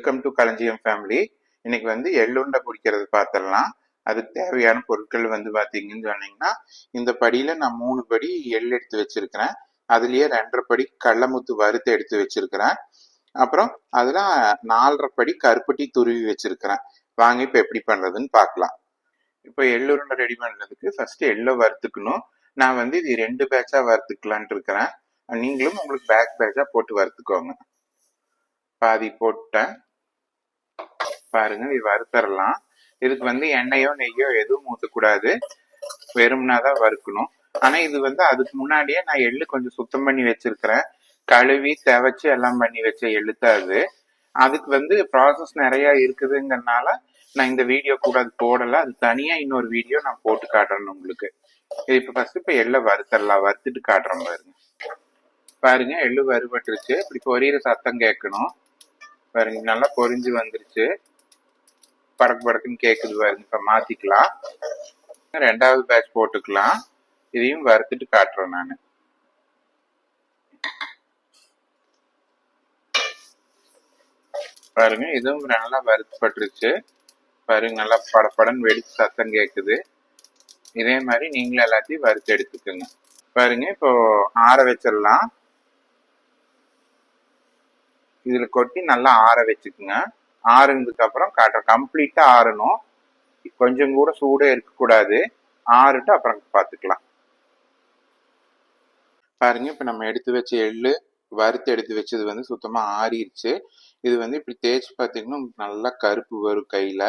Welcome to களஞ்சியம் family இன்னைக்கு வந்து எள்ளுருண்டை பிடிக்கிறது பார்த்துடலாம். அதுக்கு தேவையான பொருட்கள் வந்து பார்த்தீங்கன்னு சொன்னீங்கன்னா இந்த படியில் நான் மூணு படி எள் எடுத்து வச்சிருக்கிறேன். அதுலேயே ரெண்டரை படி கள்ளமுத்து வறுத்து எடுத்து வச்சிருக்கிறேன். அப்புறம் அதில் நாலரை படி கருப்பட்டி துருவி வச்சிருக்கிறேன். வாங்க இப்போ எப்படி பண்ணுறதுன்னு பார்க்கலாம். இப்போ எள்ளுருண்டை ரெடி பண்ணுறதுக்கு ஃபஸ்ட்டு எள்ளை வறுத்துக்கணும். நான் வந்து இது ரெண்டு பேட்சாக வறுத்துக்கலான்ட்டு இருக்கிறேன். நீங்களும் உங்களுக்கு பேக் பேட்சாக போட்டு வறுத்துக்கோங்க. பாதி போட்டேன். பாருங்க இது வறுத்தரலாம். இதுக்கு வந்து எண்ணெயோ நெய்யோ எதுவும் ஊற்றக்கூடாது வெறும்னா தான் வறுக்கணும். ஆனா இது வந்து அதுக்கு முன்னாடியே நான் எள்ளு கொஞ்சம் சுத்தம் பண்ணி வச்சிருக்கிறேன். கழுவி செவச்சு எல்லாம் பண்ணி வச்ச எழுத்தாது அது. அதுக்கு வந்து ப்ராசஸ் நிறைய இருக்குதுங்கிறனால நான் இந்த வீடியோ கூட அது போடல. அது தனியா இன்னொரு வீடியோ நான் போட்டு காட்டுறேன் உங்களுக்கு. இது இப்ப ஃபர்ஸ்ட் இப்ப எள்ளை வறுத்தரலாம். வறுத்துட்டு காட்டுறேன் பாருங்க. பாருங்க எள்ளு வறுபட்டுருச்சு. இப்படி பொரியிற சத்தம் கேட்கணும். பாருங்க நல்லா பொரிஞ்சு வந்துருச்சு. பறக்கு படக்குன்னு கேட்குது பாருங்க. இப்போ மாற்றிக்கலாம் ரெண்டாவது பேட்ச் போட்டுக்கலாம். இதையும் வறுத்துட்டு காட்டுறேன் நான். பாருங்க இதுவும் நல்லா வறுத்துப்பட்டுருச்சு. பாருங்க நல்லா படப்படன்னு வெடிச்சு சத்தம் கேட்குது இதே மாதிரி நீங்களும் எல்லாத்தையும் வறுத்து எடுத்துக்கோங்க. பாருங்க இப்போ ஆற வச்சிடலாம். இதில் கொட்டி நல்லா ஆற வச்சுக்குங்க. ஆறுனதுக்கு அப்புறம் காட்டுற கம்ப்ளீட்டா ஆறணும். கொஞ்சம் கூட சூடே இருக்கக்கூடாது. ஆறுட்டு அப்புறம் பார்த்துக்கலாம் பாருங்க இப்ப நம்ம எடுத்து வச்ச எள்ளு வறுத்து எடுத்து வச்சது வந்து சுத்தமா ஆறிடுச்சு இது வந்து இப்படி தேய்ச்சி பார்த்தீங்கன்னா நல்லா கருப்பு வரும் கையில.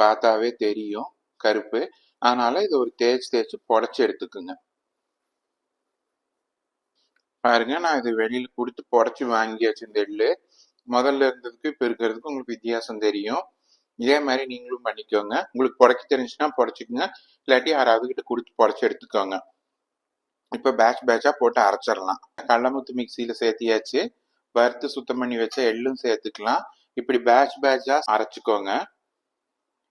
பார்த்தாவே தெரியும் கருப்பு. அதனால இது ஒரு தேய்ச்சி தேய்ச்சி புடச்சி எடுத்துக்குங்க. பாருங்க நான் இது வெளியில கொடுத்து புடச்சி வாங்கி வச்சிருந்த எள்ளு. முதல்ல இருந்ததுக்கு இப்போ இருக்கிறதுக்கு உங்களுக்கு வித்தியாசம் தெரியும். இதே மாதிரி நீங்களும் பண்ணிக்கோங்க. உங்களுக்கு புடைக்க தெரிஞ்சுன்னா புடச்சிக்கோங்க. இல்லாட்டி யாராவது கிட்ட கொடுத்து புடைச்சி எடுத்துக்கோங்க. இப்போ பேட்ச் பேட்சாக போட்டு அரைச்சிடலாம். கடலமுத்து மிக்சியில் சேர்த்தியாச்சு. வறுத்து சுத்தம் பண்ணி வச்ச எள்ளும் சேர்த்துக்கலாம். இப்படி பேட்ச் பேட்சாக அரைச்சிக்கோங்க.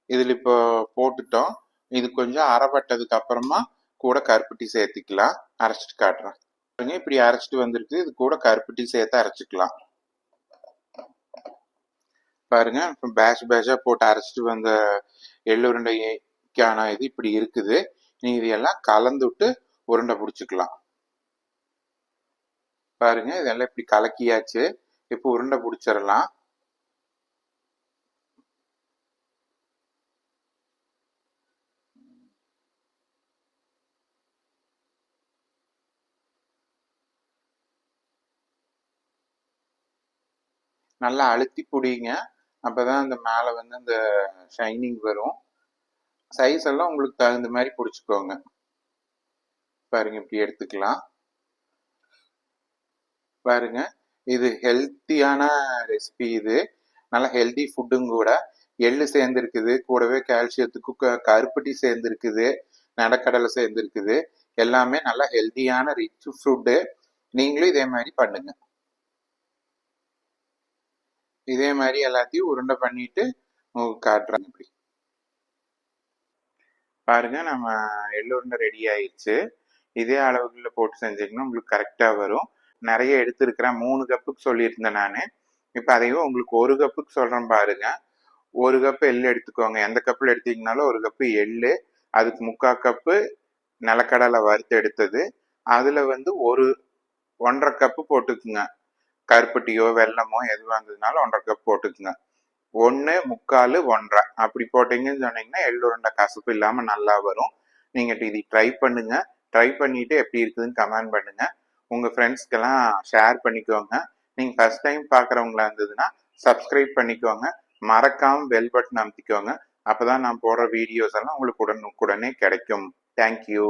இதில் இப்போ போட்டுட்டோம். இது கொஞ்சம் அரைப்பட்டதுக்கு அப்புறமா கூட கருப்பட்டி சேர்த்துக்கலாம். அரைச்சிட்டு காட்டுறேன். இப்படி அரைச்சிட்டு வந்திருக்கு. இது கூட கருப்பட்டி சேர்த்து அரைச்சிக்கலாம். பாருங்க இப்போ பேட்ச் பேட்சா போட்டு அரைச்சிட்டு வந்த எள்ளுருண்டைக்கான இது இப்படி இருக்குது. நீ இதையெல்லாம் கலந்து விட்டு உருண்டை பிடிச்சிக்கலாம். பாருங்க இதெல்லாம் இப்படி கலக்கியாச்சு. இப்போ உருண்டை பிடிச்சிடலாம். நல்லா அழுத்தி பிடிங்க. அப்போ தான் அந்த மேலே வந்து அந்த ஷைனிங் வரும். சைஸ் எல்லாம் உங்களுக்கு தகுந்த மாதிரி பிடிச்சிக்கோங்க. பாருங்க இப்படி எடுத்துக்கலாம். பாருங்க இது ஹெல்த்தியான ரெசிபி இது. நல்ல ஹெல்தி ஃபுட்டும் கூட. எள்ளு சேர்ந்துருக்குது கூடவே கால்சியத்துக்கு கருப்பட்டி சேர்ந்துருக்குது நடக்கடலை சேர்ந்துருக்குது. எல்லாமே நல்லா ஹெல்த்தியான ரிச் ஃபுட்டு நீங்களும் இதே மாதிரி பண்ணுங்கள் இதே மாதிரி எல்லாத்தையும் உருண்டை பண்ணிட்டு காட்டுறேன் இப்படி. பாருங்க நம்ம எள்ளு உருண்டை ரெடி ஆயிடுச்சு. இதே அளவுகளில் போட்டு செஞ்சீங்கன்னா உங்களுக்கு கரெக்டாக வரும். நிறைய எடுத்துருக்கிறேன். மூணு கப்புக்கு சொல்லியிருந்தேன் நான். இப்போ அதையும் உங்களுக்கு ஒரு கப்புக்கு சொல்கிறேன் பாருங்க. ஒரு கப்பு எள்ளு எடுத்துக்கோங்க. எந்த கப்பில் எடுத்தீங்கனாலும் ஒரு கப்பு எள்ளு அதுக்கு முக்கால் கப்பு நிலக்கடலை வறுத்து எடுத்தது. அதில் வந்து ஒரு ஒன்றரை கப்பு போட்டுக்குங்க. கருப்பட்டியோ வெல்லமோ எதுவாக இருந்ததுனாலும் ஒன்றரை கப் போட்டுக்குங்க. ஒன்று முக்கால் ஒன்றரை. அப்படி போட்டீங்கன்னு சொன்னீங்கன்னா எள்ளுருண்டை கசப்பு இல்லாமல் நல்லா வரும். நீங்கள் இது ட்ரை பண்ணுங்க. ட்ரை பண்ணிட்டு எப்படி இருக்குதுன்னு கமெண்ட் பண்ணுங்க. உங்கள் ஃப்ரெண்ட்ஸ்க்கெல்லாம் ஷேர் பண்ணிக்கோங்க. நீங்கள் ஃபர்ஸ்ட் டைம் பார்க்குறவங்களா இருந்ததுன்னா சப்ஸ்கிரைப் பண்ணிக்கோங்க. மறக்காமல் பெல் பட்டன் அமுத்திக்கோங்க. அப்பதான் நான் போடுற வீடியோஸ் எல்லாம் உங்களுக்கு உடனுக்குடனே கிடைக்கும். தேங்க்யூ